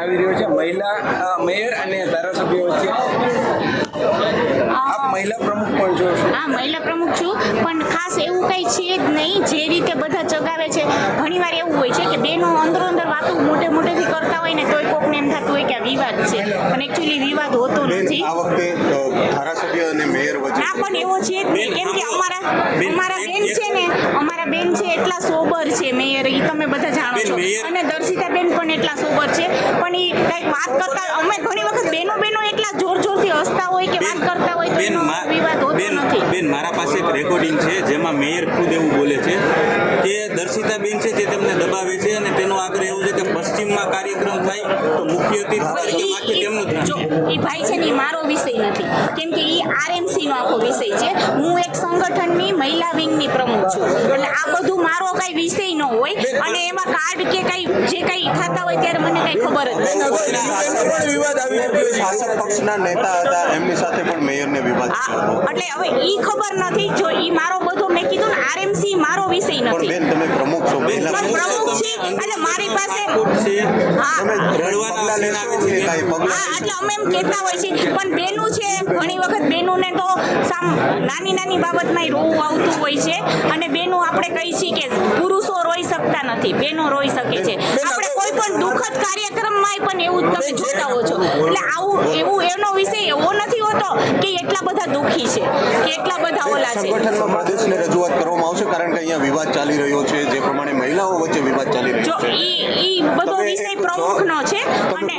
આવી રહ્યો છે. મહિલા મેયર અને ધારાસભ્ય વચ્ચે. આપ મહિલા પ્રમુખ પણ છો. હા, મહિલા પ્રમુખ છું. પણ ખાસ એવું કંઈ છે જ નહીં. જે રીતે બધા ચગાવે છે, ઘણીવાર એવું હોય છે કે બેનો અંદરો અંદર વાતો મોટે મોટેથી કરતા હોય ને તોય કોકને એમ થતું હોય કે આ વિવાદ છે. પણ એકચ્યુઅલી વિવાદ હોતો નથી. આ વખતે ધારાસભ્ય અને મેયર વચ્ચે ના પણ એવો છે જ કેમ કે અમારા અમારા બેન છે ને અમારા બેન છે એટલા સોબર છે મેયર ઈ તમે બધા જાણો છો. અને દર્શિતા બેન પણ એટલા સોબર છે. પણ ઈ કંઈક વાત કરતા અમે ઘણી વખત બેનો બેનો એટલા જોર જોરથી હસતા હોય કે વાત કરતા હોય તો એનો વિવાદ હોતો નથી. બેન મારા પાસે એક રેકોર્ડિંગ છે જેમાં મેયર ખુદ એવું બોલે છે કે દર્શિતા બેન છે તે તેમને દબાવે છે અને તેનો આગ્રહ એવું છે કે પશ્ચિમમાં કાર્યક્રમ થાય તો મુખ્ય અતિથિ તરીકે માથે તેમનું જો એ ભાઈ છે ને મારો વિષય નથી. કેમ કે એ આરએમસી નો આખો વિષય છે. હું એક સંગઠનની મહિલા વિંગની પ્રમુખ છું. એટલે આ બધું મારો કઈ વિષય ન હોય. અને એમાં કાર્ડ કે કઈ જે કઈ થતા હોય ત્યારે મને કઈ ખબર જ નથી. શાસક પક્ષના નેતા હતા. એમની સાથે પણ મેયરને વિવાદ એટલે હવે ઈ ખબર નથી. જો ઈ મારો બધો મેં કીધું ને આરએમસી મારો વિષય પણ નથી. બેન તમે પ્રમુખ છો. મહિલા પ્રમુખ પ્રમુખ છે એટલે મારી પાસે તમે રડવાના લેશો કે કાંઈ પગલા એટલે અમે એમ કહેતા હોય છે પણ બેનું છે ઘણી વખત બેનુંને તો સામ નાની નાની બાબતમાં રોવું આવતું હોય છે. અને બેનું આપણે કહી છીએ કે પુરુષો રોઈ શકતા નથી બેનો રોઈ શકે છે. આપણે કોઈ પણ દુઃખદ કાર્યક્રમમાં પણ એવું જ તમે જોતા હો છો. એટલે આવું એવું એનો વિષય એવો નથી હોતો કે એટલા બધા દુઃખી છે કે એટલા બધા ઓલા છે. સંગઠનમાં રજૂઆત કરવામાં આવશે કારણ કે અહીંયા વિવાદ ચાલી રહ્યો છે. જે પ્રમાણે મહિલાઓ વચ્ચે વિવાદ ચાલી જો રહ્યો છે. ઈ ઈ બધો વિષય પ્રમુખનો છે અને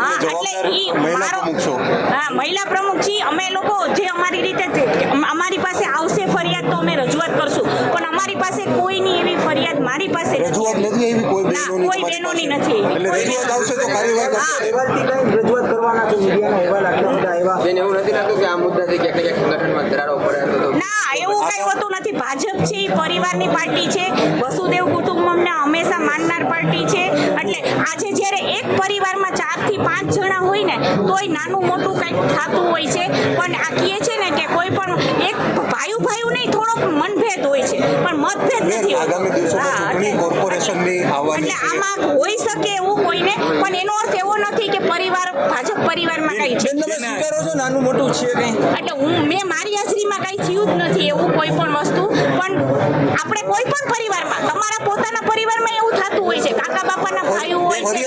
હા એટલે ઈ મહિલા મારો પ્રમુખ છો. હા મહિલા પ્રમુખ છીએ અમે લોકો જે અમારી રીતે અમારી પાસે આવશે ફરિયાદ તો અમે રજૂઆત કરશું. પણ અમારી પાસે કોઈની એવી ફરિયાદ મારી પાસે. રજૂઆત નથી એવી? કોઈ ના, બહેનોની કોઈ બહેનોની નથી. એટલે રજૂઆત આવશે તો કાર્યવાહી. કરશે. રજૂઆત કરવાના છે? મીડિયાના અહેવાલ આટલા બધા આવ્યા બેન એવું નથી લાગતું કે આ મુદ્દાથી ક્યાંક ક્યાંક સંગઠનમાં દરારો પડે તો ના એવું કઈ હોતું નથી. ભાજપ છે એ પરિવારની પાર્ટી છે. વસુદેવ કુટુંબમને હંમેશા માનનાર પાર્ટી છે. એટલે આજે જ્યારે એક પરિવારમાં ચારથી પાંચ જણા હોય ને તોય નાનું મોટું કંઈક થતું હોય છે પણ આ કહે છે ને કે કોઈ પણ એક ભાઈઓ ભાઈઓ નહીં થોડોક મનભેદ હોય છે પણ મતભેદ નથી આગામી દિવસોમાં ચૂંટણી કોર્પોરેશનની આવવાની એટલે આમાં હોઈ શકે એવું પણ એનો અર્થ એવો નથી કે પરિવાર ભાજપ પરિવારમાં કઈ છે. તમે સ્વીકારો છો નાનું મોટું છે કઈ? એટલે હું મેં મારી હાજરીમાં કઈ થયું જ નથી એવું કોઈ પણ વસ્તુ. પણ આપણે કોઈ પણ પરિવારમાં તમારા પોતાના પરિવારમાં એવું થતું હોય છે. કાકા બાપાના ભાઈઓ હોય છે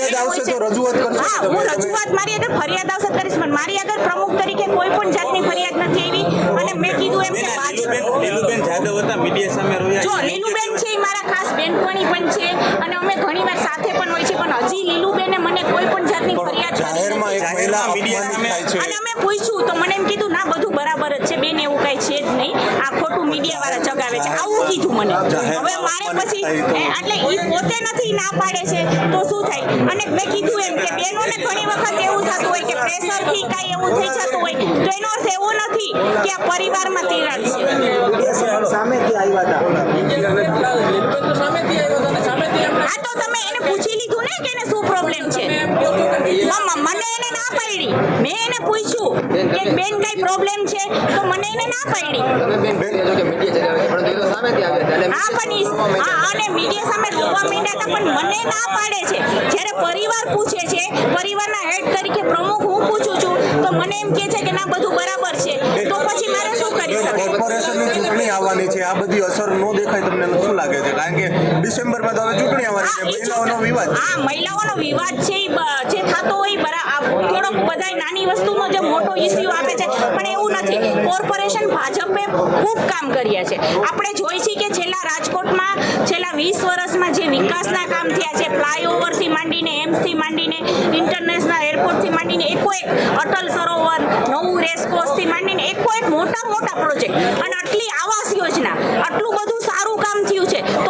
હા હું રજૂઆત મારી આગળ ફરિયાદ આવશે કરીશ પણ મારી આગળ પ્રમુખ તરીકે કોઈ પણ જાતની ફરિયાદ નથી આવી અને મેં કીધું એમ કે બેન, લીલુબેન જાદવ હતા મીડિયા સામે જો નીલુબેન લીલુબેન છે એ મારા ખાસ બેનપણી પણ છે અને અમે ઘણીવાર સાથે પણ હોય છે પણ હજી લીલુબેને મને કોઈ પણ જાતની ફરિયાદ જાહેરમાં એક મહિલા મીડિયા અને અમે પૂછ્યું તો મને એમ કીધું ના બધું બરાબર જ છે બેન એવું કઈ છે જ નહીં. આ ખોટું મીડિયા વાળા ચગાવે છે. આવું કીધું મને. હવે મારે પછી એટલે એ પોતે નથી ના પાડે છે તો શું થાય? અને મેં કીધું એમ કે બેનોને ઘણી વખત એવું થતું હોય કે પ્રેશરથી કાંઈ એવું થઈ જતું હોય તો એનો અર્થ એવો નથી કે આ પરિવારમાં તિરાડ છે. મીડિયા સામેથી આવ્યા હતા. આ તો તમે એને પૂછી લીધું ને કે એને શું પ્રોબ્લેમ છે? મમ્મા, મને એને ના પાડી. મેં એને પૂછ્યું કે બેન કઈ પ્રોબ્લેમ છે? તો મને એને ના પાડી. હા પણ હા અને મીડિયા સામે રોવા માંડ્યા હતા પણ મને ના પાડે છે. જ્યારે પરિવાર પૂછે છે પરિવારના હેડ તરીકે પ્રમુખ હું પૂછું છું તો મને એમ કહે છે કે ના બધું બરાબર છે. તો પછી મારે ચૂંટણી આવવાની છે. આ બધી અસર ન દેખાય તમને શું લાગે છે? કારણ કે ડિસેમ્બરમાં તો હવે ચૂંટણી આવવાની છે. મહિલાઓનો વિવાદ હા મહિલાઓનો વિવાદ છે જે થતો હોય થોડોક બધાય નાની વસ્તુનો જે મોટો ઇસ્યુ આપે છે પણ એવું નથી. કોર્પોરેશન ભાજપે ખૂબ કામ કર્યા છે. આપણે જોઈ છીએ કે છેલ્લા રાજકોટમાં છેલ્લા વીસ વર્ષમાં જે વિકાસના કામ થયા છે ફ્લાયઓવરથી માંડીને એમ્સથી માંડીને ઇન્ટરનેશનલ એરપોર્ટથી માંડીને એકો એક અટલ સરોવર, નવું રેસકોર્સથી માંડીને એકો એક મોટા મોટા પ્રોજેક્ટ અને આટલી આવાસ યોજના, આટલું બધું સારું કામ થયું છે.